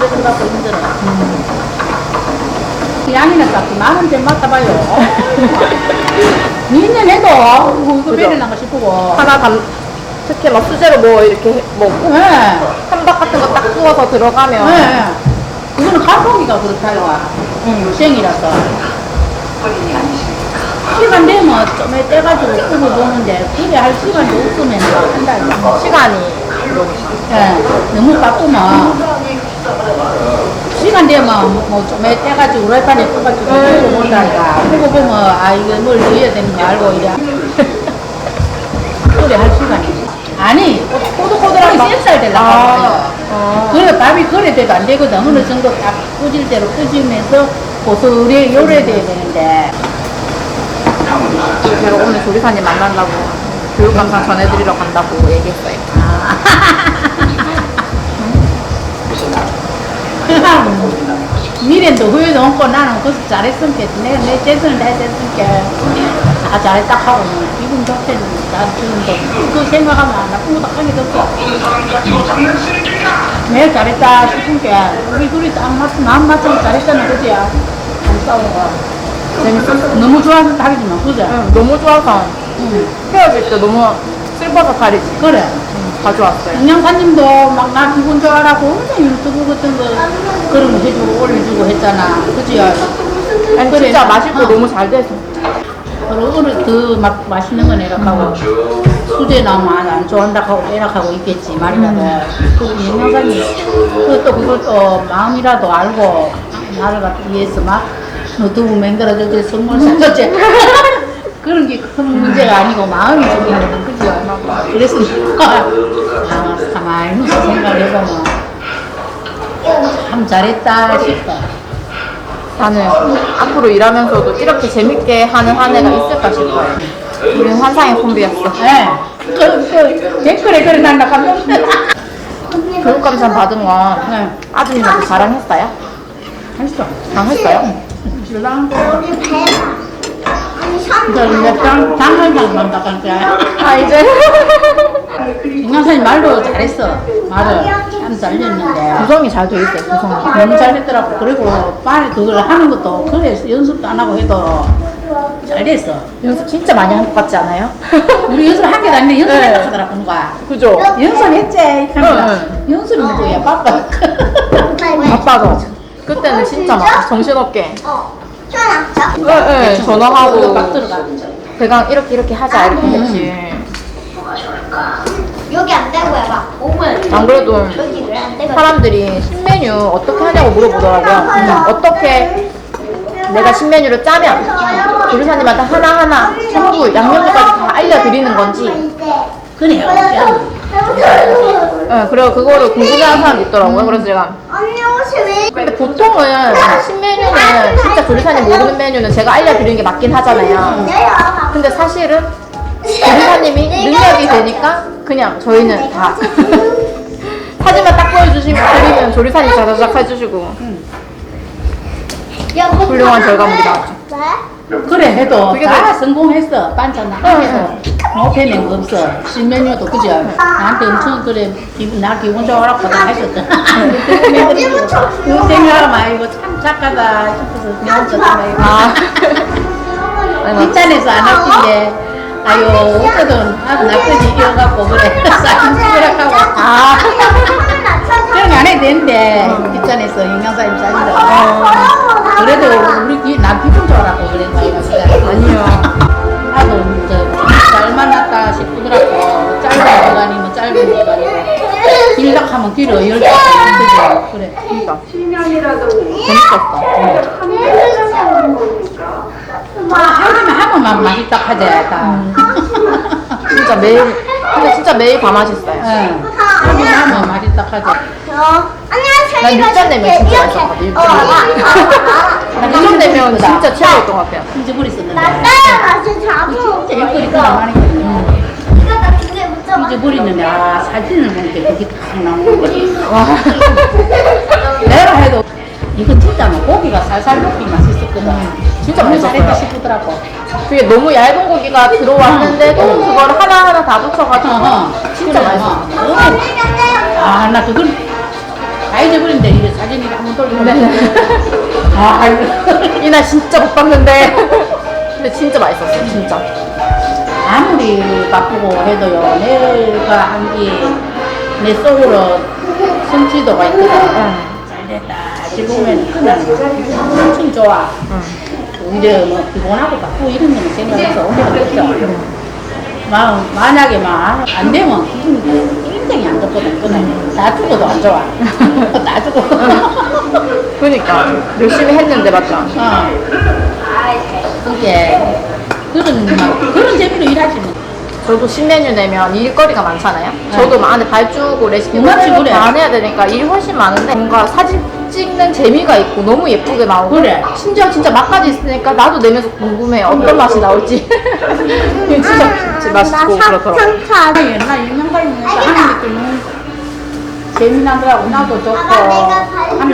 받고 힘들어 양이는 값이 만원대 맡아봐요 몇년 해도 어, 이거 그죠? 배려나가 싶고 하나 담, 특히 막 수제로 뭐 이렇게 뭐 네. 한박 같은 거 딱 구워서 들어가면 네. 그거는 가성비가 그렇다요. 응, 생이라서. 시간 되면 좀 떼가지고 쓰고 보는데, 그래 할 시간이 없으면 한다. 시간이 예, 너무 바쁘면. 시간 되면 뭐좀 떼가지고 후라이팬에 떠가지고 쓰고 본다니까. 그거 보면, 아, 이거 뭘 넣어야 되는 거 알고 이래. 그래 할 시간이. 아니, 꼬들꼬들하게 쎄살 되려고. 아, 어. 그래 밥이 그래 돼도 안 되거든 어느 정도 딱 꾸질 대로 꾸지면서 고소리 요래 돼야 되는데 제가 오늘 조리사님 만나려고 교육감상 전해드리러 간다고 얘기했어요. 미래도 후회도 없고 나는 그래서 잘했으니까 내가 내 최선을 다 했으니까 다 잘했다 하고 기분 좋게 다 지금도 그 생각하면 안 나쁜 것도 하게 됐어 내가 잘했다 싶으니까 우리 둘이 딱 맞, 마음 맞춰서 잘했잖아 그지? 안 싸우고 재밌었어요. 너무 좋아서 다르지만 그지? 응, 너무 좋아서 응. 헤어질 때 너무 슬퍼서 다리지. 그래 가져왔어요. 영양사님도 막 나 기분 좋아라고 엄청 유튜브 같은 거 그런 거 해주고 올려주고 했잖아. 그지? 아니 그래. 진짜 맛있고 어. 너무 잘 돼서. 오늘 더막 맛있는 거 내락하고 수제 나무 안, 안 좋아한다 하고 내락하고 있겠지 말이라도 그 영양사님 그또 그걸 또 마음이라도 알고 나를 갖다 위해서 막 너두부 만들어줬지 선물 사줬지 그런 게 큰 문제가 아니고 마음이 거 그지? 그래서 아, 가만히 누서 생각해보면 참 잘했다 싶다. 나는 앞으로 일하면서도 이렇게 재밌게 하는 한 해가 있을까 싶어요. 우리는 환상의 콤비였어. 예. 그, 그, 댓글에 그래 난다 감동. 교육감상 받은 건 네. 아드님한테 자랑했어요? 했어. 자랑했어요? 신 랑. 우리 배가 아니 이제 선 이제 장, 장관상 간다 그러니까. 아 이제 김강사님 말도 잘했어. 말을 참 잘렸는데. 구성이 잘 돼 있어요. 구성이. 너무 잘했더라고. 그리고 빨리 그걸 하는 것도 그래 연습도 안 하고 해도 잘 됐어. 연습 진짜 많이 한 것 같지 않아요? 우리 연습 한 개도 아닌데 연습했다 네. 하더라고 누가. 그죠? 연습했지? 응, 연습이 뭐야 바빠. 바빠서 그때는 진짜 막 정신없게 어 튀어나왔죠? 네, 네, 전화하고 막 들어가. 대강 이렇게 이렇게 하자 이렇게 했지. 여기 안 되고 해봐 몸을 안 그래도 여기 왜 안 되고 사람들이 신메뉴 어떻게 하냐고 물어보더라고요. 음, 어떻게 내가 신메뉴를 짜면 조리사님한테 하나하나 전부 양념까지 다 알려드리는 건지. 그래요. 네, 그래서 그거를 궁금해하는 사람 이 있더라고요. 그래서 제가 언니 옷이 왜 근데 보통은 신메뉴는 진짜 조리사님 모르는 메뉴는 제가 알려드리는 게 맞긴 하잖아요 근데 사실은 조리사님이 능력이 되니까 그냥 저희는 다 사진만 딱 보여주시면 드리면 조리사님 자자작 해주시고 훌륭한 결과물이 나왔죠. 왜? 그래 해도 그게 다 더- 성공했어 반찬 하나도 못해 낸거 없어. 신메뉴도 그죠 나한테 엄청 그래. 기분 나 기분 좋아라고 다 했었던 그 생각하면 이거 참 착하다 싶어서 그냥 아. 아니, 막 뒷잔에서 안 아낀게 아유 어쩌든 아 나쁘지 이어갖고 그래. 사진 찍으라고. 아. 그런 거안 해도 되는데 뒷잔에서 영양사님 사진도. 그래도 우리 기, 나 기분 좋아 길어 열다 하면 그래 그러니까. 재밌었어. 하면 하면만 맛있다 하지 다 진짜 매일, 근데 진짜 매일 다 맛있어요. 응. 하면 하면 맛있다 하지 안녕하세요. 난 육전 내면 진짜 이렇게. 맛있었거든, 육전 어, 내면. 나 진짜 최고였던 것 같아요. 잊어버렸었는데 나 따라 자부. 진짜 옆구리 그 많이 이거 나 두개 잊어버리는데 아 사진을 보니까 그게 딱 나오는 거지 와. 내가 해도 이건 진짜 뭐 고기가 살살 녹기 맛있었거든. 진짜 너무 맛있었어요. 잘했다 싶더라고. 그게 너무 얇은 고기가 들어왔는데도 그걸 하나하나 다 붙여가지고 어허. 진짜 맛있어. 어. 너무 아, 나 그걸 다 잊어버린데, 이게 사진이 한번 돌리면. 네. 아, 이거. 이날 진짜 못 봤는데 근데 진짜 맛있었어 진짜 아무리 바쁘고 해도요, 내가 한 게 내 속으로 성취도가 있거든. 잘 됐다. 싶으면 그냥 엄청 좋아. 이제 뭐 피곤하고 바쁘고 이런 거 생각해서 오늘 없어. 마, 만약에 막 안 되면 기분이 굉장히 안 좋거든. 그날 다 죽어도 안 좋아. 다 죽어. 그러니까 열심히 했는데 맞죠? 어. 그게 그런 막 그런 재미로 일하지 뭐. 저도 신메뉴 내면 일거리가 많잖아요. 저도 막 안에 발주고 레시피 맞지, 다 그래. 해야 되니까 일이 훨씬 많은데 뭔가 사진 찍는 재미가 있고 너무 예쁘게 나오고 그래. 심지어 진짜 맛까지 있으니까 나도 내면서 궁금해 어떤 맛이 나올지 이게 진짜 진짜 맛있고 그렇더라고. 상처 아, 옛날 유명가이면서 하는 게 너무 재미나더라고 나도 좋고 하는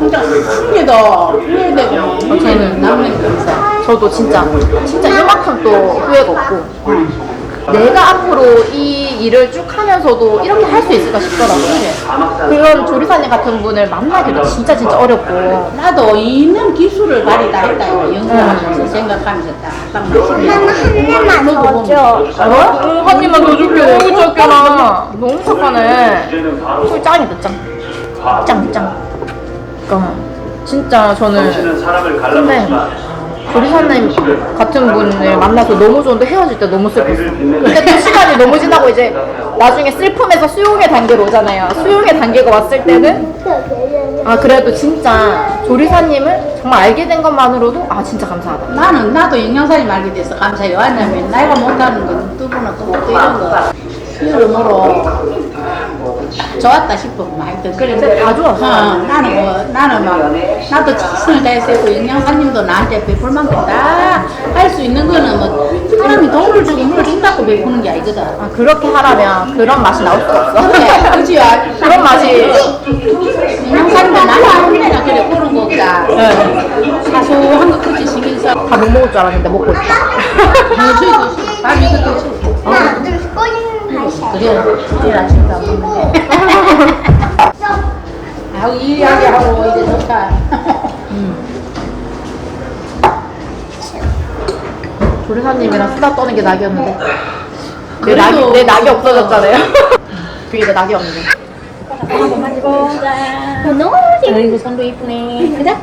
우리 한 개도 후회되고 뭐 저는 남는 게 있어. 저도 진짜 진짜 이만큼 또 후회가 없고. 내가 앞으로 이 일을 쭉 하면서도 이렇게 할 수 있을까 싶더라고요. 그런 조리사님 같은 분을 만나기도 진짜 진짜 어렵고. 나도 있는 기술을 발휘다 했다. 이거 연구하면서 생각하면서 딱딱 하나 한 입만 더 줘. 어? 한 입만 더 줄게. 너무 착해라 너무 착하네. 술 짱이다 짱. 짱 짱. 그러니까 진짜 저는 당신은 사람을 갈라놓지 만 조리사님 같은 분을 만나서 너무 좋은데 헤어질 때 너무 슬펐어. 근데 또 시간이 너무 지나고 이제 나중에 슬픔에서 수용의 단계로 오잖아요. 수용의 단계가 왔을 때는 아 그래도 진짜 조리사님을 정말 알게 된 것만으로도 아 진짜 감사하다. 나는 나도 영양사님 알게 돼서 감사해요. 왜냐면 나이가 못하는 건 두부나 또또 이런 거 여러모로 좋았다 싶어 뭐 하여튼 그래 다 좋았어. 어, 나는 뭐 나는 막 나도 최선을 다했고 영양사님도 나한테 베풀 만큼 다 할 수 있는 거는 뭐 사람이 돈을 주고 뭘 준다고 베푸는 게 아니거든. 아 그렇게 하라면 그런 맛이 나올 수가 없어. 그래, 그지? 아, 그런 맛이 영양사님도 나는 아무래나 그래 그런 거보다 사소한 거 신경 써. 다못 먹을 줄 알았는데 먹고 있다. 무수히 드시. 밥 이거 드시. 그래, 내일 아침도 안 먹는데. 아우, 이 이야기 하고 이제 좋다. 조리사님이랑 수다 떠는 게 낙이었는데 내 낙이 내 낙이 없어졌잖아요. 그게 내 낙이 없는데. 너무 아이고, 손도 이쁘네. 그래?